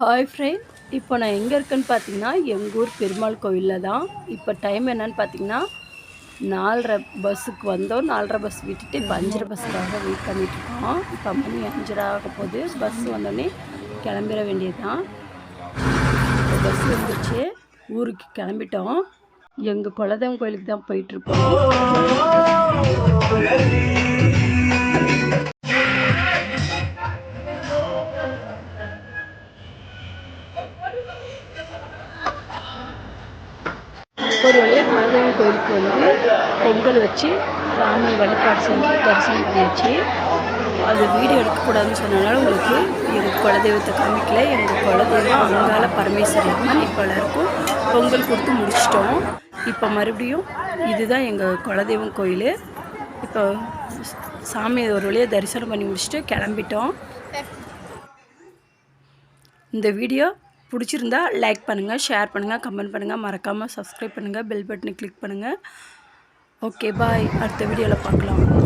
Hi friend இப்போ நான் எங்கே இருக்கேன்னு பார்த்தீங்கன்னா எங்கள் ஊர் பெருமாள் கோவிலில் தான். இப்போ டைம் என்னன்னு பார்த்தீங்கன்னா நாலரை பஸ்ஸுக்கு வந்தோம். நாலரை பஸ் விட்டுட்டு இப்போ அஞ்சரை பஸ்ஸுக்காக வெயிட் பண்ணிகிட்ருக்கோம் இருக்கோம். இப்போ மணி அஞ்சரை ஆக போகுது. பஸ் வந்தோடனே கிளம்பிட வேண்டியது தான் பஸ் வந்துச்சு ஊருக்கு கிளம்பிட்டோம். எங்கள் குலதெய்வம் கோயிலுக்கு தான் போயிட்டுருக்கோம் ஒரு வழியாக குலதெய்வம் கோயிலுக்கு வந்து பொங்கல் வச்சு சாமி வழிபாடு செஞ்சு தரிசனம் பண்ணியாச்சு. அது வீடியோ எடுக்கக்கூடாதுன்னு சொன்னனால உங்களுக்கு எங்கள் குலதெய்வத்தை காமிக்கல. எங்கள் குலதெய்வம் அங்கால பரமேஸ்வரி அம்மன் இப்போ எல்லாருக்கும் பொங்கல் கொடுத்து முடிச்சிட்டோம். இப்போ மறுபடியும் இதுதான் எங்கள் குலதெய்வம் கோயில். இப்போ சாமி ஒரு வழியாக தரிசனம் பண்ணி முடிச்சுட்டு கிளம்பிட்டோம். இந்த வீடியோ பிடிச்சிருந்தா லைக் பண்ணுங்கள் ஷேர் பண்ணுங்கள் கமெண்ட் பண்ணுங்கள் மறக்காமல் சப்ஸ்கிரைப் பண்ணுங்கள் பெல் பட்டனை கிளிக் பண்ணுங்கள் ஓகே பாய் அடுத்த வீடியோவில் பார்க்கலாம்.